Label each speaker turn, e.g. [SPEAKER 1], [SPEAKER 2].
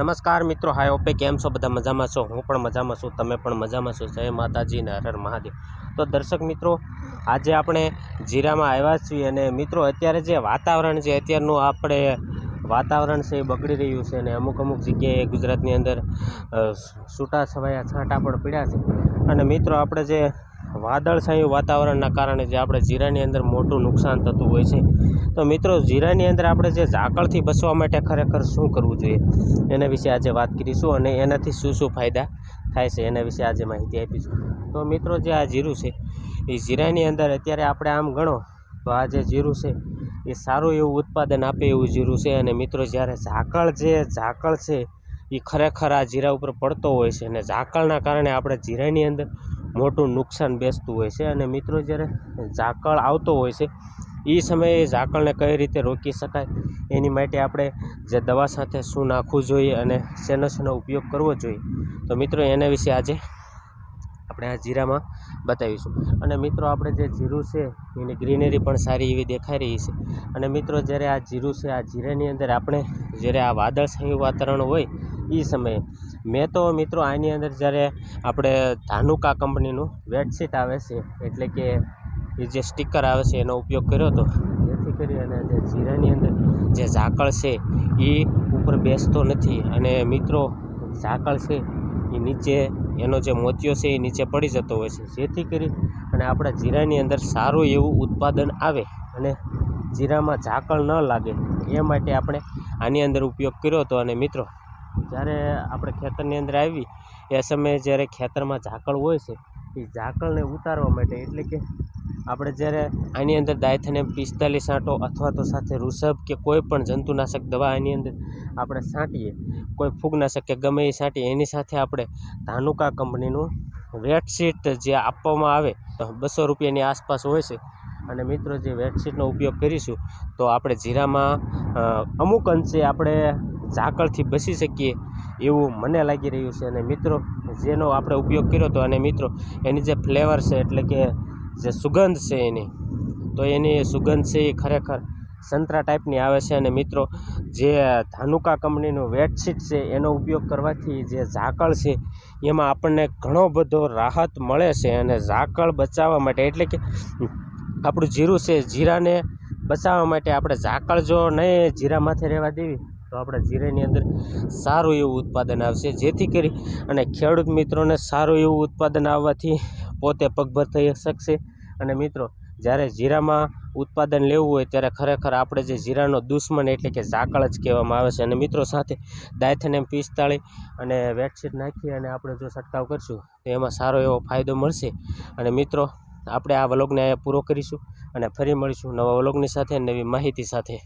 [SPEAKER 1] નમસ્કાર મિત્રો, હાય, ઓપે કેમ છો? બધા મજામાં છો? હું પણ મજામાં છું, તમે પણ મજામાં છો? જય માતાજી ને હર હર મહાદેવ. તો દર્શક મિત્રો, આજે આપણે જીરામાં આવ્યા છીએ અને મિત્રો, અત્યારે જે વાતાવરણ છે, અત્યારનું આપણે વાતાવરણ છે એ બગડી રહ્યું છે અને અમુક અમુક જગ્યાએ ગુજરાતની અંદર છૂટા છવાયા છાંટા પણ પીડ્યા છે. અને મિત્રો, આપણે જે વાદળછાયું વાતાવરણના કારણે જે આપણે જીરાની અંદર મોટું નુકસાન થતું હોય છે. તો મિત્રો, જીરાની અંદર આપણે જે ઝાકળથી બચવા માટે ખરેખર શું કરવું જોઈએ? એના વિશે આજે વાત કરીશું અને એનાથી શું શું ફાયદા થાય છે એના વિશે આજે માહિતી આપીશું. તો મિત્રો, જે આ જીરું છે, એ જીરાની અંદર અત્યારે આપણે આમ ગણો, તો આ જે જીરું છે, એ સારું એવું ઉત્પાદન આપે એવું જીરું છે અને મિત્રો, જ્યારે ઝાકળ જે ઝાકળ છે, એ ખરેખર આ જીરા ઉપર પડતો હોય છે અને ઝાકળના કારણે આપણે જીરાની અંદર મોટું નુકસાન બેસતું હોય છે. અને મિત્રો, જ્યારે ઝાકળ આવતો હોય છે એ સમયે ઝાકળને કઈ રીતે રોકી શકાય? એની માટે આપણે જે દવા સાથે શું નાખવું જોઈએ અને શેનો શેનો ઉપયોગ કરવો જોઈએ? તો મિત્રો, એના વિશે આજે આપણે આ જીરામાં બતાવીશું. અને મિત્રો, આપણે જે જીરું છે, એની ગ્રીનરી પણ સારી એવી દેખાઈ રહી છે. અને મિત્રો, જ્યારે આ જીરું છે, આ જીરાની અંદર આપણે જ્યારે આ વાદળછાયું વાતાવરણ હોય, એ સમયે મેં તો મિત્રો, આની અંદર જ્યારે આપણે ધાનુકા કંપનીનું બેડશીટ આવે છે, એટલે કે એ જે સ્ટીકર આવે છે, એનો ઉપયોગ કર્યો હતો, જેથી કરી અને જે જીરાની અંદર જે ઝાકળ છે, એ ઉપર બેસતો નથી. અને મિત્રો, ઝાકળ છે એ નીચે, એનો જે મોતિયો છે એ નીચે પડી જતો હોય છે. જેથી કરી અને આપણા જીરાની અંદર સારું એવું ઉત્પાદન આવે અને જીરામાં ઝાકળ ન લાગે. એ માટે આપણે આની અંદર ઉપયોગ કર્યો હતો અને મિત્રો, જ્યારે આપણે ખેતરની અંદર આવી, એ સમયે જ્યારે ખેતરમાં ઝાકળ હોય છે, એ ઝાકળને ઉતારવા માટે એટલે કે આપણે જ્યારે આની અંદર ડાયથને પિસ્તાલીસ આંટો અથવા તો સાથે રૂસબ કે કોઈ પણ જંતુનાશક દવા એની અંદર આપણે છાંટીએ, કોઈ ફૂગનાશક કે ગમે એ છાંટીએ, એની સાથે આપણે ધાનુકા કંપનીનું વેટશીટ જે આપવામાં આવે, તો બસો રૂપિયાની આસપાસ હોય છે. અને મિત્રો, જે વેટશીટનો ઉપયોગ કરીશું, તો આપણે જીરામાં અમુક અંશે આપણે ઝાકળથી બચી શકીએ એવું મને લાગી રહ્યું છે. અને મિત્રો, જેનો આપણે ઉપયોગ કર્યો હતો, અને મિત્રો, એની જે ફ્લેવર છે, એટલે કે જે સુગંધ છે એની, તો એની સુગંધ છે એ ખરેખર સંતરા ટાઈપની આવે છે. અને મિત્રો, જે ધાનુકા કંપનીનું વેટશીટ છે, એનો ઉપયોગ કરવાથી જે ઝાકળ છે, એમાં આપણને ઘણો બધો રાહત મળે છે. અને ઝાકળ બચાવવા માટે, એટલે કે આપણું જીરું છે જીરાને બચાવવા માટે આપણે ઝાકળ જો નહીં જીરામાંથી રહેવા દેવી, તો આપણા જીરાની અંદર સારું એવું ઉત્પાદન આવશે. જેથી કરી અને ખેડૂત મિત્રોને સારું એવું ઉત્પાદન આવવાથી પોતે પગભર થઈ શકશે. અને મિત્રો, જ્યારે જીરામાં ઉત્પાદન લેવું હોય, ત્યારે ખરેખર આપણે જે જીરાનો દુશ્મન એટલે કે ઝાકળ જ કહેવામાં આવે છે. અને મિત્રો સાથે ડાયથેનેમ પિસ્તાળી અને વેટશીટ નાખી અને આપણે જો છંટકાવ કરીશું, તો એમાં સારો એવો ફાયદો મળશે. અને મિત્રો, આપણે આ વ્લોગને અહીંયા પૂરો કરીશું અને ફરી મળીશું નવા વ્લોગની સાથે નવી માહિતી સાથે.